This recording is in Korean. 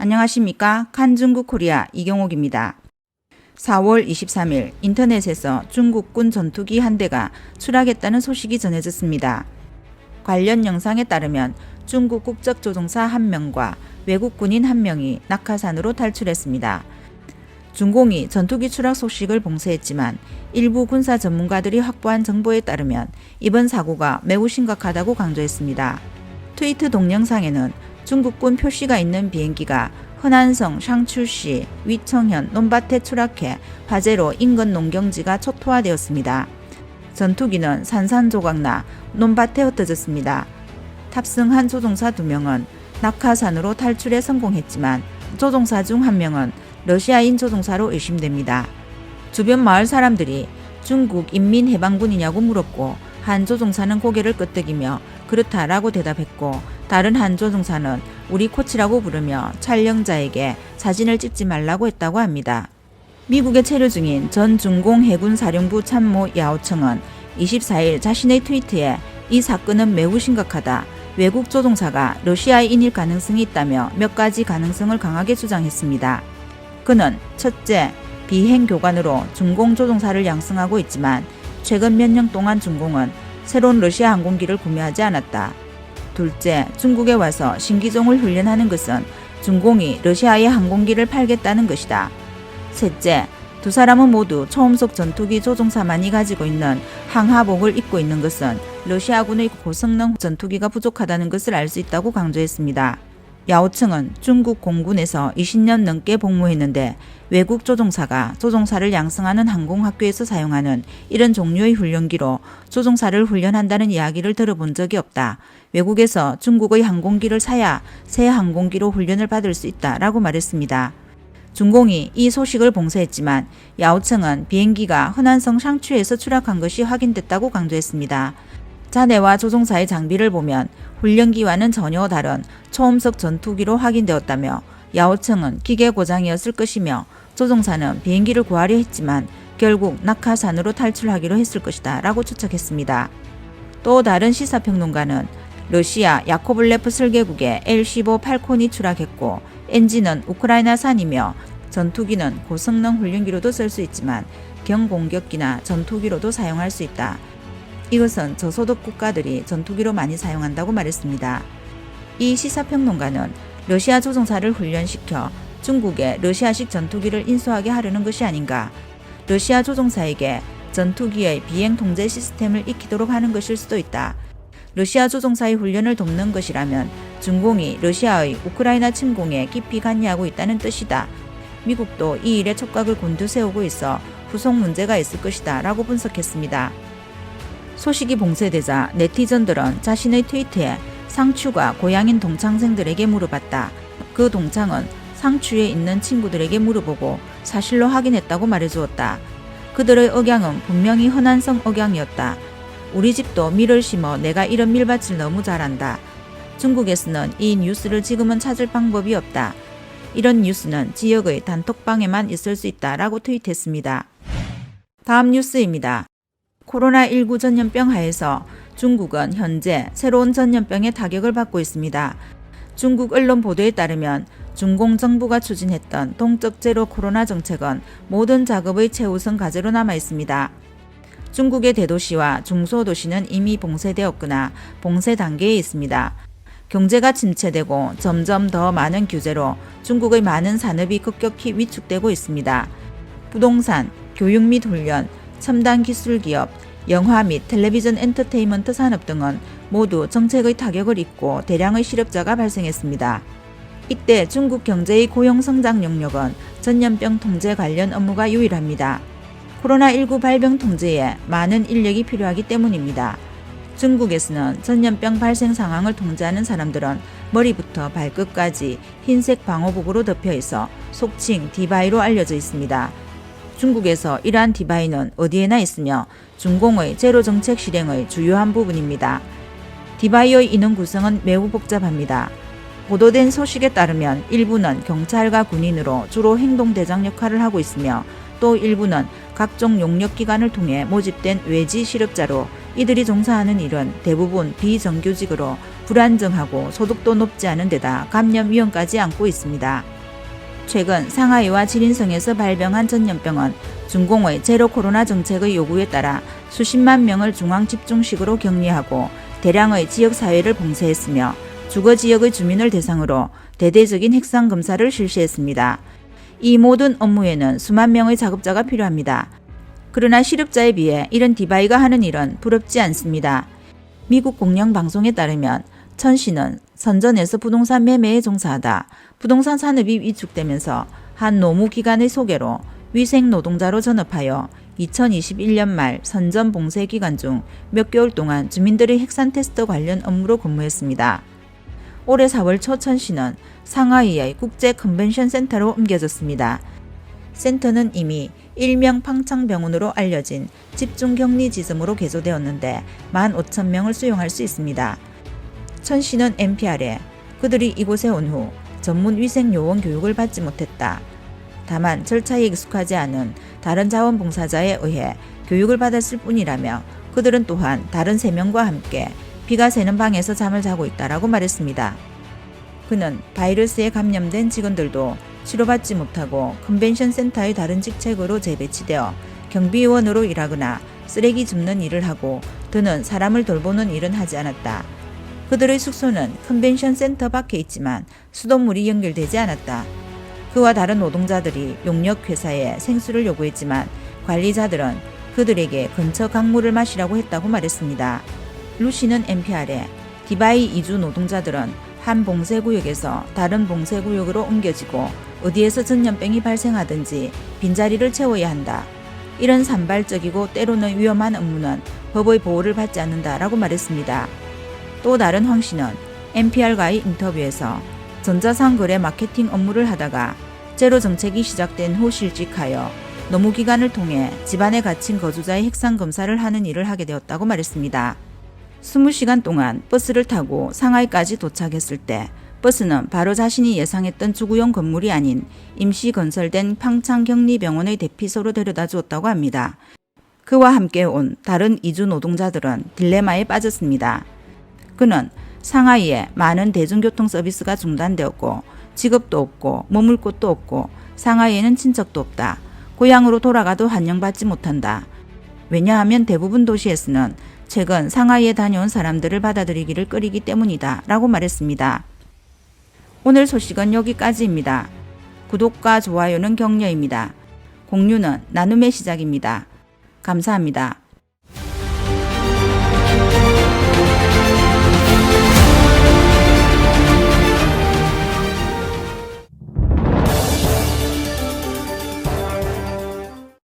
안녕하십니까. 칸중국 코리아 이경옥입니다. 4월 23일 인터넷에서 중국군 전투기 한 대가 추락했다는 소식이 전해졌습니다. 관련 영상에 따르면 중국 국적 조종사 한 명과 외국 군인 한 명이 낙하산으로 탈출했습니다. 중공이 전투기 추락 소식을 봉쇄했지만 일부 군사 전문가들이 확보한 정보에 따르면 이번 사고가 매우 심각하다고 강조했습니다. 트위트 동영상에는 중국군 표시가 있는 비행기가 허난성 샹추시 위청현 논밭에 추락해 화재로 인근 농경지가 초토화되었습니다. 전투기는 산산조각나 논밭에 흩어졌습니다. 탑승한 조종사 두 명은 낙하산으로 탈출에 성공했지만 조종사 중한 명은 러시아인 조종사로 의심됩니다. 주변 마을 사람들이 중국 인민해방군이냐고 물었고 한 조종사는 고개를 끄덕이며 그렇다라고 대답했고 다른 한 조종사는 우리 코치라고 부르며 촬영자에게 사진을 찍지 말라고 했다고 합니다. 미국에 체류 중인 전 중공 해군 사령부 참모 야오청은 24일 자신의 트위트에 이 사건은 매우 심각하다. 외국 조종사가 러시아인일 가능성이 있다며 몇 가지 가능성을 강하게 주장했습니다. 그는 첫째, 비행 교관으로 중공 조종사를 양성하고 있지만 최근 몇 년 동안 중공은 새로운 러시아 항공기를 구매하지 않았다. 둘째, 중국에 와서 신기종을 훈련하는 것은 중공이 러시아의 항공기를 팔겠다는 것이다. 셋째, 두 사람은 모두 초음속 전투기 조종사만이 가지고 있는 항하복을 입고 있는 것은 러시아군의 고성능 전투기가 부족하다는 것을 알 수 있다고 강조했습니다. 야오층은 중국 공군에서 20년 넘게 복무했는데 외국 조종사가 조종사를 양성하는 항공학교에서 사용하는 이런 종류의 훈련기로 조종사를 훈련한다는 이야기를 들어본 적이 없다. 외국에서 중국의 항공기를 사야 새 항공기로 훈련을 받을 수 있다라고 말했습니다. 중공이 이 소식을 봉쇄했지만 야오청은 비행기가 허난성 샹추에서 추락한 것이 확인됐다고 강조했습니다. 자네와 조종사의 장비를 보면 훈련기와는 전혀 다른 초음속 전투기로 확인되었다며 야오청은 기계 고장이었을 것이며 조종사는 비행기를 구하려 했지만 결국 낙하산으로 탈출하기로 했을 것이다 라고 추측했습니다. 또 다른 시사평론가는 러시아 야코블레프 설계국의 L-15 팔콘이 추락했고 엔진은 우크라이나산이며 전투기는 고성능 훈련기로도 쓸 수 있지만 경공격기나 전투기로도 사용할 수 있다. 이것은 저소득 국가들이 전투기로 많이 사용한다고 말했습니다. 이 시사평론가는 러시아 조종사를 훈련시켜 중국에 러시아식 전투기를 인수하게 하려는 것이 아닌가. 러시아 조종사에게 전투기의 비행 통제 시스템을 익히도록 하는 것일 수도 있다. 러시아 조종사의 훈련을 돕는 것이라면 중공이 러시아의 우크라이나 침공에 깊이 관여하고 있다는 뜻이다. 미국도 이 일에 촉각을 곤두세우고 있어 후속 문제가 있을 것이다. 라고 분석했습니다. 소식이 봉쇄되자 네티즌들은 자신의 트위트에 상추가 고향인 동창생들에게 물어봤다. 그 동창은 상추에 있는 친구들에게 물어보고 사실로 확인했다고 말해주었다. 그들의 억양은 분명히 허난성 억양이었다. 우리 집도 밀을 심어 내가 이런 밀밭을 너무 잘한다. 중국에서는 이 뉴스를 지금은 찾을 방법이 없다. 이런 뉴스는 지역의 단톡방에만 있을 수 있다라고 트윗했습니다. 다음 뉴스입니다. 코로나19 전염병 하에서 중국은 현재 새로운 전염병의 타격을 받고 있습니다. 중국 언론 보도에 따르면 중공 정부가 추진했던 동적 제로 코로나 정책은 모든 작업의 최우선 과제로 남아 있습니다. 중국의 대도시와 중소도시는 이미 봉쇄되었거나 봉쇄 단계에 있습니다. 경제가 침체되고 점점 더 많은 규제로 중국의 많은 산업이 급격히 위축되고 있습니다. 부동산, 교육 및 훈련, 첨단 기술 기업, 영화 및 텔레비전 엔터테인먼트 산업 등은 모두 정책의 타격을 입고 대량의 실업자가 발생했습니다. 이때 중국 경제의 고용 성장 영역은 전염병 통제 관련 업무가 유일합니다. 코로나19 발병 통제에 많은 인력이 필요하기 때문입니다. 중국에서는 전염병 발생 상황을 통제하는 사람들은 머리부터 발끝까지 흰색 방호복으로 덮여 있어 속칭 디바이로 알려져 있습니다. 중국에서 이러한 디바이는 어디에나 있으며 중공의 제로 정책 실행의 주요한 부분입니다. 디바이의 인원 구성은 매우 복잡합니다. 보도된 소식에 따르면 일부는 경찰과 군인으로 주로 행동대장 역할을 하고 있으며 또 일부는 각종 용역기관을 통해 모집된 외지 실업자로 이들이 종사하는 일은 대부분 비정규직으로 불안정하고 소득도 높지 않은 데다 감염 위험까지 안고 있습니다. 최근 상하이와 지린성에서 발병한 전염병은 중공의 제로 코로나 정책의 요구에 따라 수십만 명을 중앙 집중식으로 격리하고 대량의 지역 사회를 봉쇄했으며 주거 지역의 주민을 대상으로 대대적인 핵상 검사를 실시했습니다. 이 모든 업무에는 수만 명의 작업자가 필요합니다. 그러나 실업자에 비해 이런 디바이가 하는 일은 부럽지 않습니다. 미국 공영 방송에 따르면 천 씨는 선전에서 부동산 매매에 종사하다 부동산 산업이 위축되면서 한 노무 기관의 소개로 위생 노동자로 전업하여 2021년 말 선전 봉쇄 기간 중 몇 개월 동안 주민들의 핵산 테스트 관련 업무로 근무했습니다. 올해 4월 초 천 씨는 상하이의 국제 컨벤션 센터로 옮겨졌습니다. 센터는 이미 일명 팡창병원으로 알려진 집중격리 지점으로 개조되었는데 15,000명을 수용할 수 있습니다. 천 씨는 NPR에 그들이 이곳에 온 후 전문 위생 요원 교육을 받지 못했다. 다만 절차에 익숙하지 않은 다른 자원봉사자에 의해 교육을 받았을 뿐이라며 그들은 또한 다른 세 명과 함께 비가 새는 방에서 잠을 자고 있다라고 말했습니다. 그는 바이러스에 감염된 직원들도 치료받지 못하고 컨벤션 센터의 다른 직책으로 재배치되어 경비원으로 일하거나 쓰레기 줍는 일을 하고 더는 사람을 돌보는 일은 하지 않았다. 그들의 숙소는 컨벤션 센터 밖에 있지만 수돗물이 연결되지 않았다. 그와 다른 노동자들이 용역 회사에 생수를 요구했지만 관리자들은 그들에게 근처 강물을 마시라고 했다고 말했습니다. 루시는 NPR에 디바이 이주 노동자들은 한 봉쇄구역에서 다른 봉쇄구역으로 옮겨지고 어디에서 전염병이 발생하든지 빈자리를 채워야 한다. 이런 산발적이고 때로는 위험한 업무는 법의 보호를 받지 않는다라고 말했습니다. 또 다른 황 씨는 NPR과의 인터뷰에서 전자상거래 마케팅 업무를 하다가 제로 정책이 시작된 후 실직하여 노무기관을 통해 집안에 갇힌 거주자의 핵상 검사를 하는 일을 하게 되었다고 말했습니다. 20시간 동안 버스를 타고 상하이까지 도착했을 때 버스는 바로 자신이 예상했던 주구용 건물이 아닌 임시 건설된 평창격리병원의 대피소로 데려다 주었다고 합니다. 그와 함께 온 다른 이주 노동자들은 딜레마에 빠졌습니다. 그는 상하이에 많은 대중교통 서비스가 중단되었고 직업도 없고 머물 곳도 없고 상하이에는 친척도 없다. 고향으로 돌아가도 환영받지 못한다. 왜냐하면 대부분 도시에서는 최근 상하이에 다녀온 사람들을 받아들이기를 꺼리기 때문이다. 라고 말했습니다. 오늘 소식은 여기까지입니다. 구독과 좋아요는 격려입니다. 공유는 나눔의 시작입니다. 감사합니다.